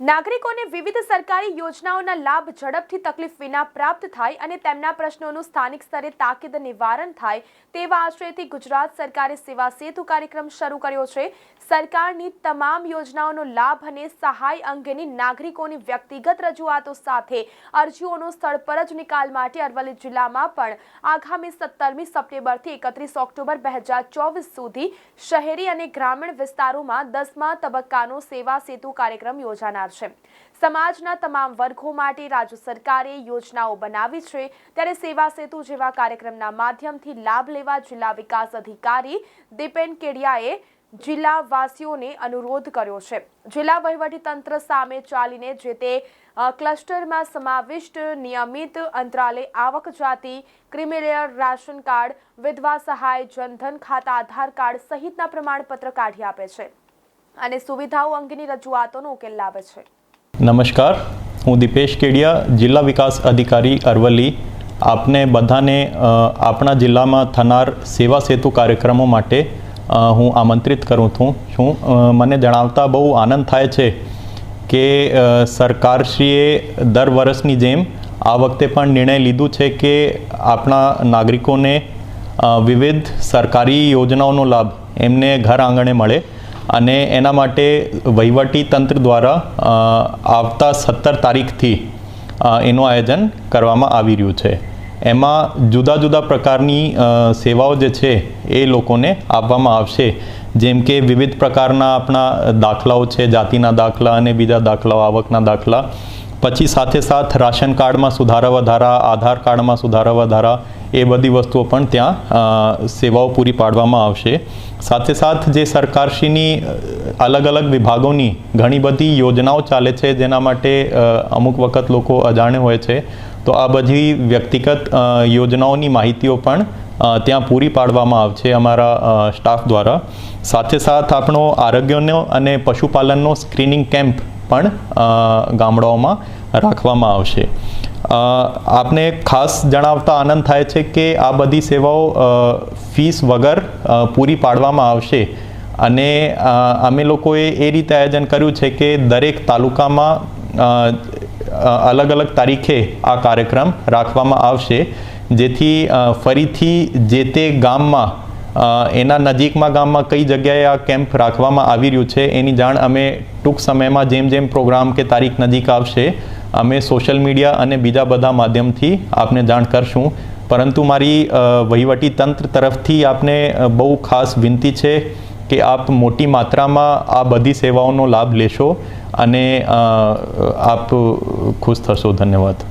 નાગરિકોને વિવિધ સરકારી યોજનાઓના લાભ ઝડપથી તકલીફ વિના પ્રાપ્ત થાય અને તેમના પ્રશ્નોનું સ્થાનિક સ્તરે તાકીદ નિવારણ થાય તેવા આશ્રયથી ગુજરાત સરકારે સેવા સેતુ કાર્યક્રમ શરૂ કર્યો છે. સરકારની તમામ યોજનાઓનો લાભ અને સહાય અંગેની નાગરિકોની વ્યક્તિગત રજૂઆતો સાથે અરજીઓનો સ્થળ પર જ નિકાલ માટે અરવલ્લી જિલ્લામાં પણ આગામી સત્તરમી સપ્ટેમ્બરથી એકત્રીસ ઓક્ટોબર બે હજાર ચોવીસ સુધી શહેરી અને ગ્રામીણ વિસ્તારોમાં દસમા તબક્કાનો સેવા સેતુ કાર્યક્રમ યોજાનાર છે. સમાજના તમામ વર્ગો માટે રાજ્ય સરકારે યોજનાઓ બનાવી છે. ત્યારે સેવા સેતુ જેવા કાર્યક્રમના માધ્યમથી લાભ લેવા જિલ્લા વિકાસ અધિકારી દીપેન કેડિયાએ જિલ્લાવાસીઓને અનુરોધ કર્યો છે. જિલ્લા વહીવટીતંત્ર સામે ચાલીને જે તે ક્લસ્ટરમાં સમાવિષ્ટ નિયમિત અંતરાલે આવક જાતિ, ક્રિમિલેયર રાશન કાર્ડ, વિધવા સહાય, જનધન ખાતા, આધાર કાર્ડ સહિતના પ્રમાણપત્ર કાઢી આપે છે. અને સુવિધાઓ અંગેની રજૂઆતોનો ઉકેલ લાવે છે. નમસ્કાર. હું દીપેશ કેડિયા, જિલ્લા વિકાસ અધિકારી અરવલ્લી. આપને બધાને આપણા જિલ્લામાં થનાર સેવા સેતુ કાર્યક્રમો માટે હું આમંત્રિત કરું છું. છું મને જણાવતા બહુ આનંદ થાય છે કે સરકારશ્રીએ દર વર્ષની જેમ આ વખતે પણ નિર્ણય લીધું છે કે આપણા નાગરિકોને વિવિધ સરકારી યોજનાઓનો લાભ એમને ઘર આંગણે મળે. અને એના માટે વહીવટી તંત્ર દ્વારા આવતા સત્તર તારીખથી એનું આયોજન કરવામાં આવી રહ્યું છે. એમાં જુદા જુદા પ્રકારની સેવાઓ જે છે, એ લોકોને આપવામાં આવશે. જેમ કે વિવિધ પ્રકારના આપણા દાખલાઓ છે, જાતિના દાખલા અને બીજા દાખલાઓ, આવકના દાખલા. પછી સાથે સાથ રાશન કાર્ડમાં સુધારા વધારા, આધાર કાર્ડમાં સુધારા વધારા, એ બધી વસ્તુઓ પણ ત્યાં સેવાઓ પૂરી પાડવામાં આવશે. સાથે સાથ જે સરકારશ્રીની અલગ અલગ વિભાગોની ઘણી બધી યોજનાઓ ચાલે છે, જેના માટે અમુક વખત લોકો અજાણે હોય છે, તો આ બધી વ્યક્તિગત યોજનાઓની માહિતીઓ પણ ત્યાં પૂરી પાડવામાં આવશે અમારા સ્ટાફ દ્વારા. સાથે સાથ આપણો આરોગ્યનો અને પશુપાલનનો સ્ક્રીનિંગ કેમ્પ પણ ગામડાઓમાં રાખવામાં આવશે. આપને ખાસ જણાવતા આનંદ થાય છે કે આ બધી સેવાઓ ફીસ વગર પૂરી પાડવામાં આવશે. અને અમે લોકોએ એ રીતે આયોજન કર્યું છે કે દરેક તાલુકામાં અલગ અલગ તારીખે આ કાર્યક્રમ રાખવામાં આવશે. જેથી ફરીથી જે તે ગામમાં એના નજીકમાં ગામમાં કઈ જગ્યાએ આ કેમ્પ રાખવામાં આવી રહ્યું છે એની જાણ અમે ટૂંક સમયમાં જેમ જેમ પ્રોગ્રામ કે તારીખ નજીક આવશે, અમે સોશિયલ મીડિયા અને બીજા બધા માધ્યમથી આપને જાણ કરશું. પરંતુ મારી વહીવટી તંત્ર તરફથી આપને બહુ ખાસ વિનંતી છે કે આપ મોટી માત્રામાં આ બધી સેવાઓનો લાભ લેશો અને આપ ખુશ થશો. ધન્યવાદ.